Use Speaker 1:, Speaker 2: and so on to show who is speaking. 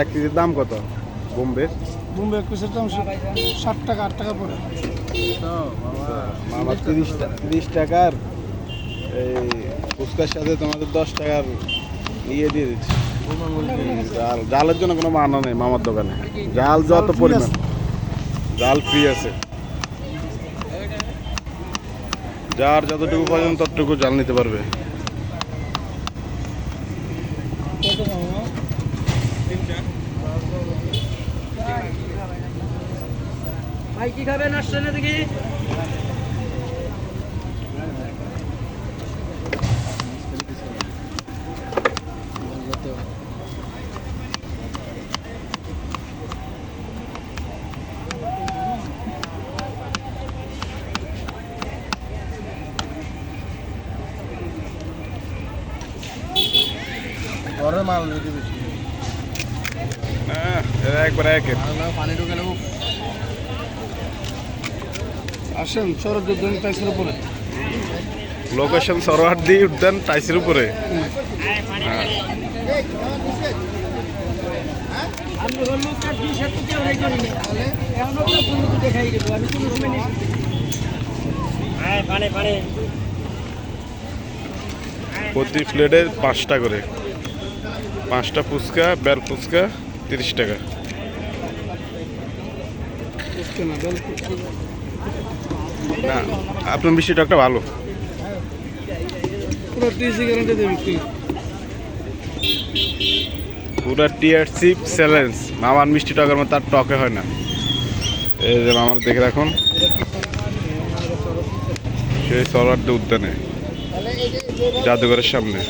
Speaker 1: এক কেজির দাম কত? বোম্বে?
Speaker 2: বোম্বে এক পিসের দাম ষাট টাকা আট টাকা পড়ে।
Speaker 1: মামা তিরিশ তিরিশ টাকার এই ফুচকার সাথে তোমাদের দশ টাকার ইয়ে দিয়ে দিচ্ছি। জাল জালের জন্য কোনো মানা নেই মামার দোকানে। জাল যত পরিমাণ। জাল ফ্রি আছে। যার যতটুকু প্রয়োজন ততটুকু জাল নিতে পারবে
Speaker 2: কত মামা
Speaker 3: ভাই কি খাবেন? আসছে না দেখি
Speaker 2: ঘরের মাল রেখে বেশি?
Speaker 1: হ্যাঁ এরা একবার এক।
Speaker 2: পানি ঢুকে
Speaker 3: তো দেখাই দেবো আমি কোনো সময় নিই হ্যাঁ পানে পানে
Speaker 1: প্রতি প্লেটে পাঁচটা করে। পাঁচটা ফুচকা বেল ফুচকা তিরিশ টাকা।
Speaker 2: না
Speaker 1: আপনার মিষ্টিটা একটা ভালো।
Speaker 2: পুরো টিসি গ্যারান্টি বিক্রি।
Speaker 1: পুরা টিআরসি চ্যালেঞ্জ মামার মিষ্টি টকের মতো তার টকে হয় না। এই যে মামার দেখে রাখুন। সেই সরোয়ার্দে উদ্যানে। জাদুঘরের সামনে।